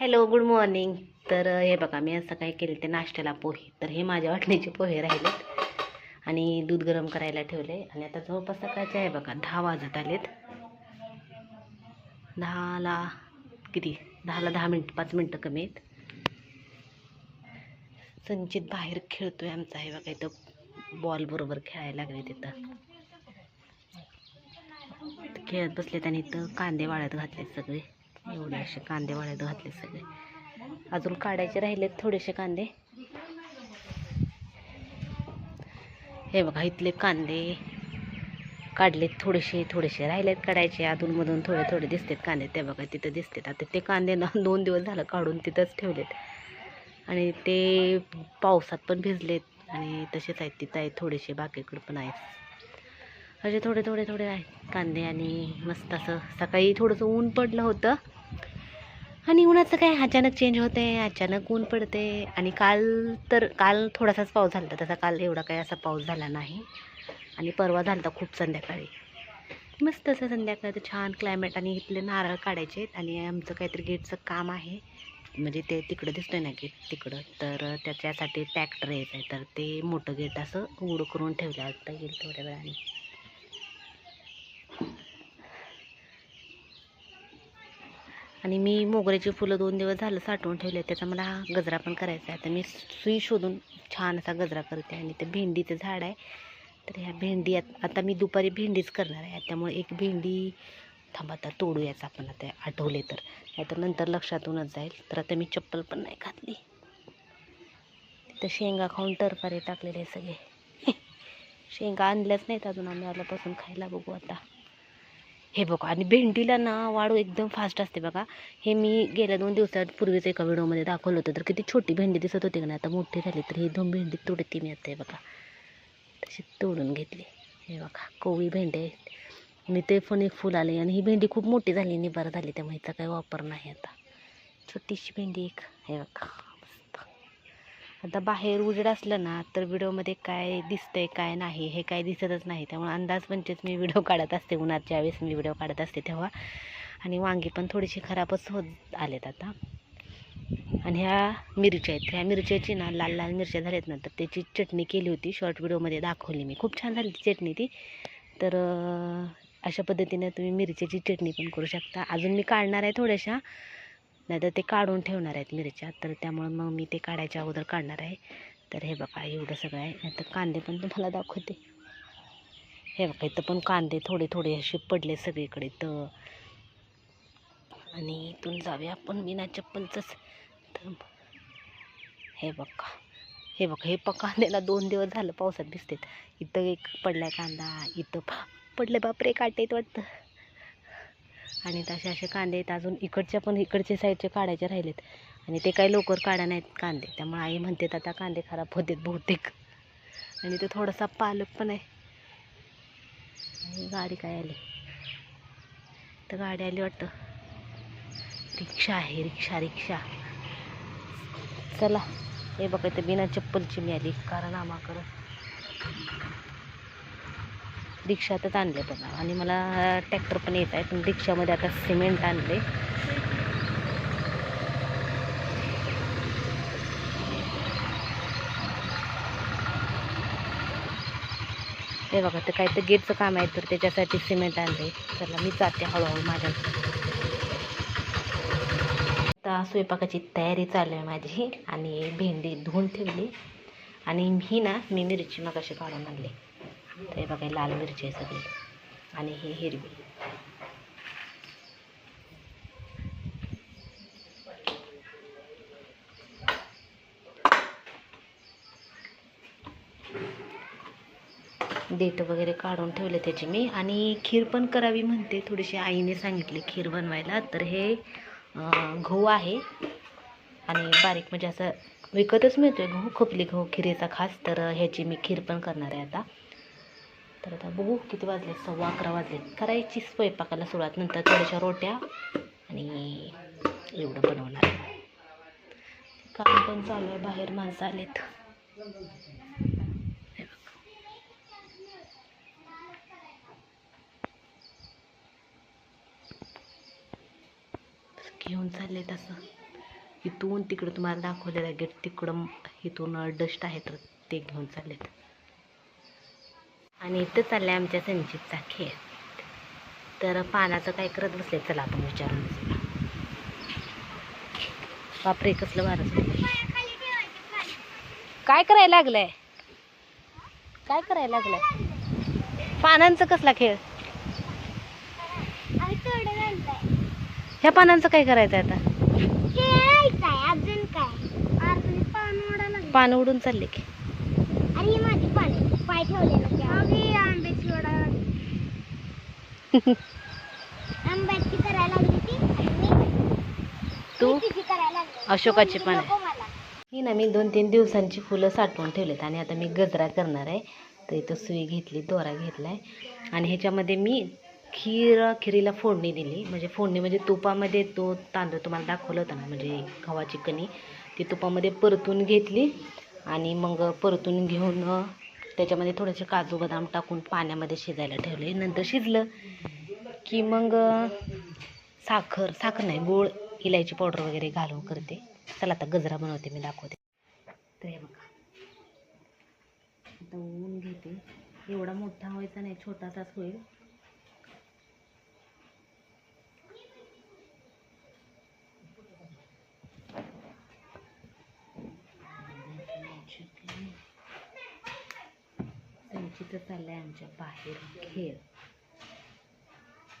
Hello good morning. तर हे बघा मी असं काय केलं ते नाश्त्याला पोहे. तर हे माझ्या वाटणीचे पोहे राहिलेत. आणि दूध गरम करायला ठेवले. आणि आता जवळपास सकाळचे आहे बघा दहा वाजत आलेत. दहाला किती? दहाला दहा मिनटं पाच मिनटं कमी आहेत. संचित बाहेर खेळतोय आमचा आहे बघा इथं बॉल बरोबर खेळायला लागले तिथं. खेळत बसलेत आणि इथं कांदे वाळत घातलेत सगळे. एवढे असे कांदे वाळत घातले सगळे. अजून काढायचे राहिलेत थोडेसे कांदे. हे बघा इथले कांदे काढलेत थोडेसे थोडेसे राहिलेत काढायचे. अधूनमधून थोडे थोडे दिसतात कांदे. ते बघा तिथं दिसतात. आता ते कांदे ना दोन दिवस झालं काढून तिथंच ठेवलेत. आणि ते पावसात पण भिजलेत आणि तसेच आहेत तिथं आहेत थोडेसे बाकीकडे पण आहेत. असे थोडे थोडे थोडे आहेत कांदे आणि मस्त असं सकाळी थोडंसं ऊन पडलं होतं. आणि उन्हाचं काय? अचानक चेंज होते अचानक ऊन पडते आणि काल तर काल थोडासाच पाऊस झाला होता तसा काल एवढा काही असा पाऊस झाला नाही. आणि परवा झाला होता खूप संध्याकाळी. मस्त असं संध्याकाळचं छान क्लायमेट आणि इथले नारळ काढायचे आहेत आणि आमचं काहीतरी गेटचं काम आहे. म्हणजे ते तिकडं दिसतंय ना गेट तिकडं. तर त्याच्यासाठी ट्रॅक्टर यायचं आहे तर ते मोठं गेट असं उघडं करून ठेवलं. आता येईल थोड्या वेळाने. आणि मी मोगऱ्याची फुलं दोन दिवस झालं साठवून ठेवले त्याचा मला गजरा पण करायचा आहे. तर मी सुई शोधून छान असा गजरा करते आणि ते भेंडीचं झाड आहे. तर ह्या भेंडी आता मी दुपारी भेंडीच करणार आहे. त्यामुळे एक भेंडी थांबा आता तोडूयाच आपण आता आठवले तर. नाहीतर नंतर लक्षातूनच जाईल. तर आता मी चप्पल पण नाही घातली. तिथं शेंगा खाऊन टरफारे टाकलेले सगळे. शेंगा आणल्याच नाहीत अजून. आम्ही आल्यापासून खायला बघू आता. हे बघा आणि भेंडीला ना वाढ एकदम फास्ट असते बघा. हे मी गेल्या दोन दिवसापूर्वीच एका व्हिडिओमध्ये दाखवलं होतं. तर किती छोटी भेंडी दिसत होती का नाही आता मोठी झाली तर ही दोन भेंडी तोडते मी आता बघा. तशी तोडून घेतली. हे बघा कोवळी भेंडी आहे. आणि ते पण एक फुल आले. आणि ही भेंडी खूप मोठी झाली आणि बरं झाली त्यामुळे हिचा काही वापर नाही आता. छोटीशी भेंडी एक हे बघा. आता बाहेर उजेड असलं ना तर व्हिडिओमध्ये काय दिसतंय काय नाही हे काय दिसतच नाही. त्यामुळे अंदाज म्हणजेच मी व्हिडिओ काढत असते. उन्हाच्या वेळेस मी व्हिडिओ काढत असते तेव्हा. आणि वांगी पण थोडीशी खराबच होत आलेत आता. आणि ह्या मिरच्या आहेत. ह्या मिरच्याची ना लाल लाल मिरच्या झाल्यात ना तर त्याची चटणी केली होती. शॉर्ट व्हिडिओमध्ये दाखवली मी. खूप छान झाली ती चटणी ती. तर अशा पद्धतीने तुम्ही मिरच्याची चटणी पण करू शकता. अजून मी काढणार आहे थोड्याशा. नाहीतर ते काढून ठेवणार आहेत मिरच्या. तर त्यामुळं मग मी ते काढायच्या अगोदर काढणार आहे. तर हे बघा एवढं सगळं आहे. नाहीतर कांदे पण तुम्हाला दाखवते. हे बघा इथं पण कांदे थोडे थोडे असे पडले सगळीकडे. तर आणि इथून जाऊया आपण बिना चप्पलचंच. तर हे बघा हे बघा हे प कांद्याला दोन दिवस झालं पावसात भिसतेत इथं एक पडलाय कांदा इथं पा- पडले बापरे काटेत वाटतं. आणि तसे असे कांदे आहेत. अजून इकडच्या पण इकडच्या साईडचे काढायचे राहिलेत. आणि ते काही लवकर काढा नाहीत कांदे. त्यामुळे आई म्हणते आता कांदे खराब होतात बहुतेक. आणि ते थोडासा पालक पण आहे. आणि गाडी काय आली? तर गाडी आली वाटतं. रिक्षा आहे रिक्षा रिक्षा. चला. हे बघा तर बिना चप्पलची मी आली. कारण आम्हाकडं रिक्षातच आणले बघा. आणि मला ट्रॅक्टर पण येत आहे पण रिक्षामध्ये आता सिमेंट आणले. ते बघा ते काय तर गेटचं काम आहे तर त्याच्यासाठी सिमेंट आणले. चला मी जाते हळूहळू माझ्या आता स्वयंपाकाची तयारी चालू आहे माझी. आणि भेंडी धुवून ठेवली. आणि ही ना मी मिरची मग काढून आणली. तर हे बघा लाल मिरची आहे सगळी. आणि ही हिरवी. देठ वगैरे काढून ठेवले त्याची मी. आणि खीर पण करावी म्हणते थोडीशी आईने सांगितली खीर बनवायला. तर हे गहू आहे. आणि बारीक म्हणजे असं विकतच मिळतोय गहू खपली गहू खिरीचा खास. तर ह्याची मी खीर पण करणार आहे आता. तर आता बघू किती वाजले सव्वा अकरा वाजले करायची स्वयंपाकाला सुरुवात नंतर थोड्याशा रोट्या आणि एवढं बनवणार काम पण चालू आहे बाहेर माणसं आलेत. घेऊन चालले तसं इथून तिकडं तुम्हाला दाखवलेलं गेट तिकडं इथून डस्ट आहे तर ते घेऊन चाललेत. आणि इथं चाललंय आमच्या संचितचा खेळ. तर पानाचं काय करत बसले चला आपण विचारून. बापरे कसलं वारं. काय करायला लागलंय? काय करायला लागलंय? पानांचं कसला खेळ? ह्या पानांचं काय करायचं आता? अजून काय? अजून पान ओढायला पानं उडून चालले की. आंब्याची आंब्याची करायला लागली ती तू? तिची करायला लागली. अशोकाची पानं. नको मला. ही ना मी दोन तीन दिवसांची फुलं साठवून ठेवलेत आणि आता मी गजरा करणार आहे. तर इथं सुई घेतली दोरा घेतलाय. आणि ह्याच्यामध्ये मी खीर खिरीला फोडणी दिली. म्हणजे फोडणी म्हणजे तुपामध्ये तो तांदूळ तुम्हाला दाखवलं होतं ना म्हणजे गव्हाची कणी ती तुपामध्ये परतून घेतली. आणि मग परतून घेऊन अ, त्याच्यामध्ये थोडेसे काजू बदाम टाकून पाण्यामध्ये शिजायला ठेवले. नंतर शिजलं की मग साखर साखर नाही गोळ इलायची पावडर वगैरे घालून करते. चला आता गजरा बनवते मी दाखवते. तर हे बघा. आता ऊन घेते. एवढा मोठा व्हायचा नाही छोटासाच होईल. तिथं चाललं आहे आमच्या बाहेर खेळ.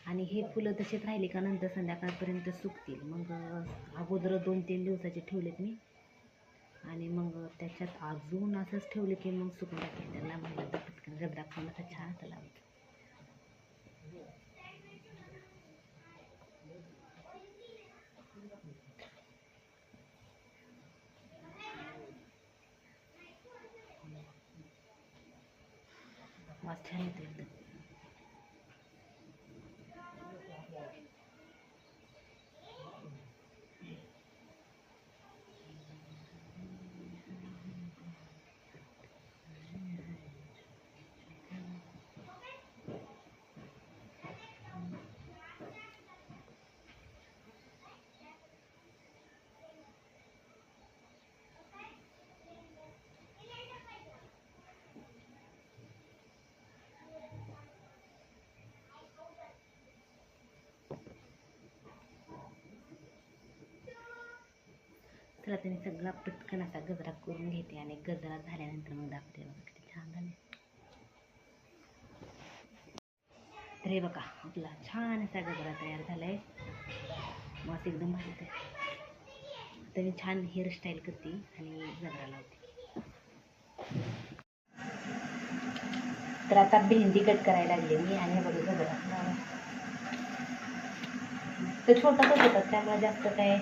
आणि हे फुलं तसेच राहिले का नंतर संध्याकाळपर्यंत सुकतील. मग अगोदर दोन तीन दिवसाचे ठेवलेत मी. आणि मग त्याच्यात अजून असंच ठेवले की मग सुकून टाकेल त्याला म्हणलं तर पटकन गजरा खाऊन असा छान असं वास छान येतो एकदम चला आता सगळा पटकन असा गजरा करून घेते आणि गजरा झाल्यानंतर मग दाखवते बघा किती छान झाले. तर हे बघा आपला छान असा गजरा तयार झालाय. मस्त एकदम भारी आहे आता मी छान हेअरस्टाईल करते आणि गजरा लावते. तर आता भेंडी कट करायला लागले मी आणि हे बघा गजरा. तर छोटाच होतात त्यामुळे जास्त काय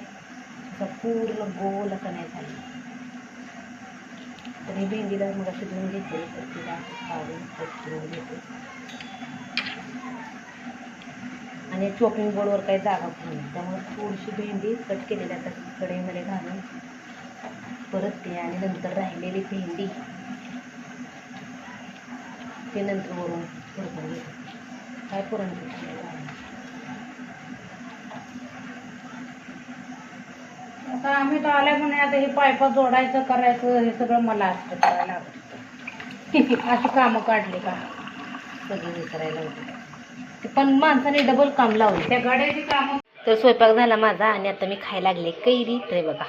असं पूर्ण गोल असं नाही झालं. तर ही भेंडीला मग अशी धुवून घेते तर तिला काढून धुवून घेते. आणि चॉपिंग बोर्डवर काही जागा पण नाही. त्यामुळे थोडीशी भेंडी कट केलेली आता कढईमध्ये घालून परत ते आणि नंतर राहिलेली भेंडी ते नंतर वरून काय पुरण आता आम्ही तर आल्या म्हणे आता हे पायपा जोडायचं करायचं हे सगळं मला असतं करायला आवडतं. अशी कामं काढली का? सगळी करायला होते पण माणसाने डबल काम लावले. त्या गड्याची कामं. तर स्वयंपाक झाला माझा आणि आता मी खायला लागले कैरी. तर बघा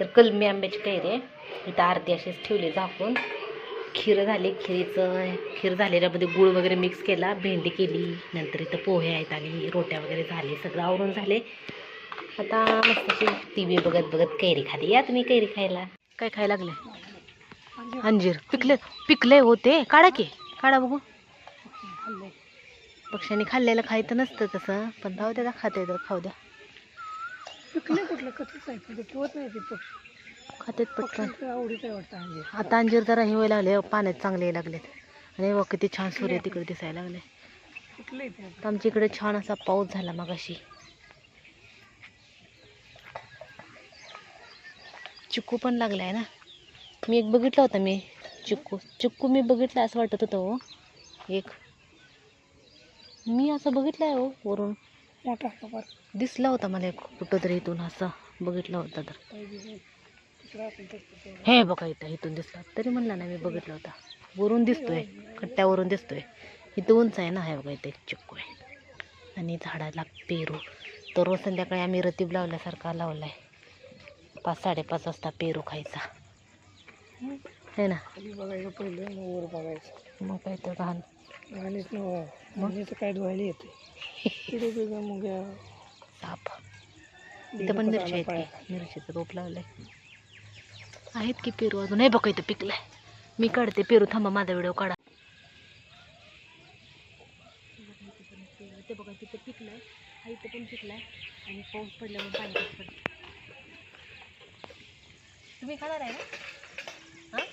तर कलमी आंब्याची कैरी आहे. इथं अर्धी अशीच ठेवली झाकून. खीर झाली खिरीचं खीर झालेल्यामध्ये गुळ वगैरे मिक्स केला भेंडी केली नंतर इथं पोहे आहेत आणि रोट्या वगैरे झाले सगळं आवरून झाले. आता मस्त अशी टी व्ही बघत बघत कैरी खाली या तुम्ही कैरी खायला. काय खायला लागले? अंजीर. पिकले पिकले होते. काढा की. काढा बघू. पक्ष्यांनी खाल्लेलं खायचं नसतं तसं. पण जाऊ द्या खाते तर खाऊ द्या. पिकले कुठलं? नाही ते पक्षी. खातेत पटकन पक्ष्यांचं आवडीचं आहे वाटतं अंजीर. आता अंजीर जरा हे व्हायला लागले. पाण्यात चांगले यायला लागलेत. आणि बघ किती छान सूर्य तिकडे दिसायला लागले. आमच्या इकडे छान असा पाऊस झाला मगाशी. चिक्कू पण लागलाय ना. मी एक बघितला होता मी चिक्कू. चिक्कू मी बघितला असं वाटत होतं हो. एक. मी असं बघितलंय हो वरून. मोठा दिसला होता मला एक कुठं तरी इथून असं. बघितला होता तर. हे बघा इथं इथून दिसला. तरी म्हणला ना मी बघितला होता. वरून दिसतोय. कट्ट्यावरून दिसतोय. इथं उंच आहे ना हे बघा इथे चिक्कू आहे. आणि झाडाला पेरू. तर संध्याकाळी आम्ही रतीब लावल्यासारखा लावलाय. पाच साडेपाच वाजता पेरू खायचा. है ना? बघायचं पहिलं मग वर बघायचं. मग काय तर घाण. आणिच मग काय धुवायला येते मग साप. इथं पण मिरची आहेत की? मिरचीचं रोप लावलंय. आहेत की पेरू अजून? नाही बघा इथं पिकलाय. मी काढते पेरू थांबा माझा व्हिडिओ काढा. ते बघा तिथं पिकलाय. हा इथं पण पिकलाय. आणि पाऊस पडल्यामुळे पाणी पडलं तुम्ही खाणार आहे ना? हां?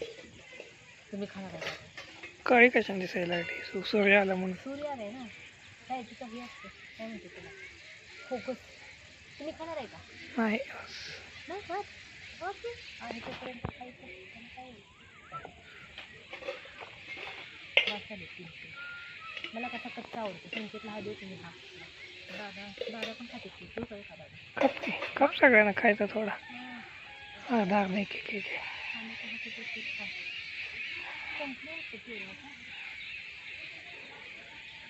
तुम्ही खाणार आहे? काळी कशाने दिसायला लागली? सूर्य आला म्हणून. सूर्य आलाय ना? काय तिथं? हे असतं. काय म्हणते तुला? फोकस. तुम्ही खाणार आहे का? नाही. नाही खात? ओके. आणि तोपर्यंत खायचं आणि काय होईल? बस झाले तीन तीन. मला कसा कच्चा आवडतो? संकेतला हा देऊ तुम्ही हा दादा दादा पण खाते तू काय खा दादा. कप कप सगळ्यांना खायचा थोडा. हां. नाही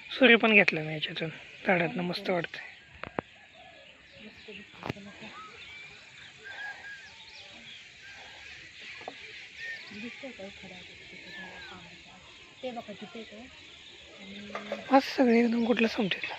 सूर्य पण घेतला नाही याच्यातून. झाडातनं मस्त वाटतंय. का असं सगळे एकदम कुठलं समजेल